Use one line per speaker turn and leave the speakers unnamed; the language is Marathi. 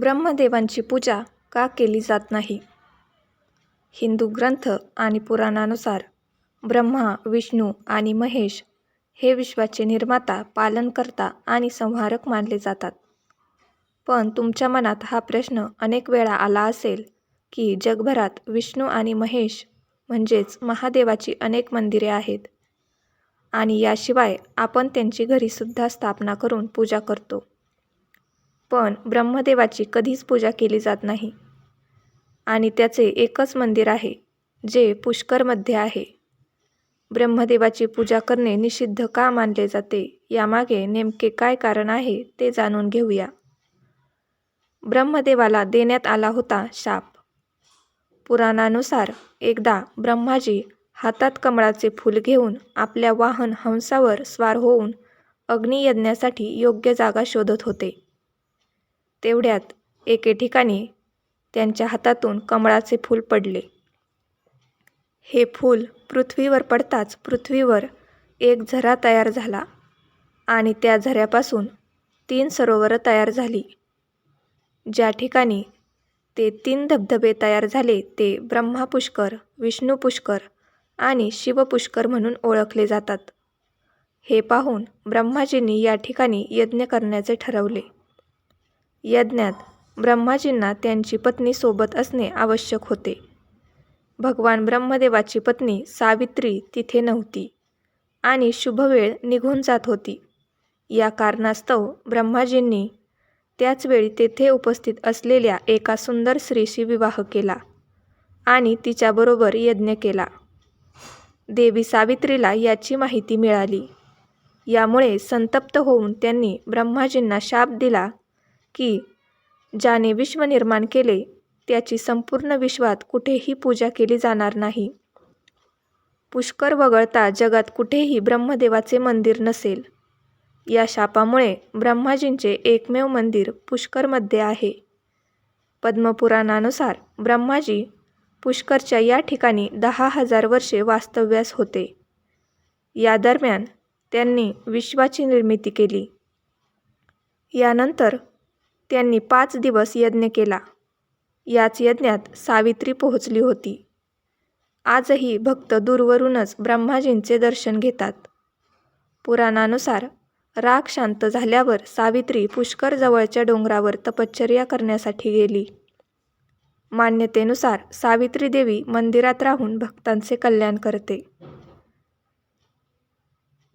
ब्रह्मदेवांची पूजा का केली जात नाही? हिंदू ग्रंथ आणि पुराणानुसार ब्रह्मा विष्णू आणि महेश हे विश्वाचे निर्माता पालनकर्ता आणि संहारक मानले जातात. पण तुमच्या मनात हा प्रश्न अनेक वेळा आला असेल की जगभरात विष्णू आणि महेश म्हणजेच महादेवाची अनेक मंदिरे आहेत आणि याशिवाय आपण त्यांची घरीसुद्धा स्थापना करून पूजा करतो. पण ब्रह्मदेवाची कधीच पूजा केली जात नाही. आणि त्याचे एकच मंदिर आहे जे पुष्करमध्ये आहे. ब्रह्मदेवाची पूजा करणे निषिद्ध का मानले जाते यामागे नेमके काय कारण आहे ते जाणून घेऊया. ब्रह्मदेवाला देण्यात आला होता शाप. पुराणानुसार एकदा ब्रह्माजी हातात कमळाचे फूल घेऊन आपल्या वाहन हंसावर स्वार होऊन अग्नियज्ञासाठी योग्य जागा शोधत होते. तेवढ्यात एके ठिकाणी त्यांच्या हातातून कमळाचे फूल पडले. हे फूल पृथ्वीवर पडताच पृथ्वीवर एक झरा तयार झाला आणि त्या झऱ्यापासून तीन सरोवरं तयार झाली. ज्या ठिकाणी ते तीन धबधबे तयार झाले ते ब्रह्मा पुष्कर विष्णू पुष्कर आणि शिवपुष्कर म्हणून ओळखले जातात. हे पाहून ब्रह्माजींनी या ठिकाणी यज्ञ करण्याचे ठरवले. यज्ञात ब्रह्माजींना त्यांची पत्नी सोबत असणे आवश्यक होते. भगवान ब्रह्मदेवाची पत्नी सावित्री तिथे नव्हती आणि शुभवेळ निघून जात होती. या कारणास्तव ब्रह्माजींनी त्याच वेळी तेथे उपस्थित असलेल्या एका सुंदर स्त्रीशी विवाह केला आणि तिच्याबरोबर यज्ञ केला. देवी सावित्रीला याची माहिती मिळाली. यामुळे संतप्त होऊन त्यांनी ब्रह्माजींना शाप दिला की ज्याने विश्व निर्माण केले त्याची संपूर्ण विश्वात कुठेही पूजा केली जाणार नाही. पुष्कर वगळता जगात कुठेही ब्रह्मदेवाचे मंदिर नसेल. या शापामुळे ब्रह्माजींचे एकमेव मंदिर पुष्करमध्ये आहे. पद्मपुराणानुसार ब्रह्माजी पुष्करच्या या ठिकाणी दहा हजार वर्षे वास्तव्यास होते. या दरम्यान त्यांनी विश्वाची निर्मिती केली. यानंतर त्यांनी पाच दिवस यज्ञ केला. याच यज्ञात सावित्री पोहोचली होती. आजही भक्त दूरवरूनच ब्रह्माजींचे दर्शन घेतात. पुराणानुसार राग शांत झाल्यावर सावित्री पुष्कर जवळच्या डोंगरावर तपश्चर्या करण्यासाठी गेली. मान्यतेनुसार सावित्री देवी मंदिरात राहून भक्तांचे कल्याण करते.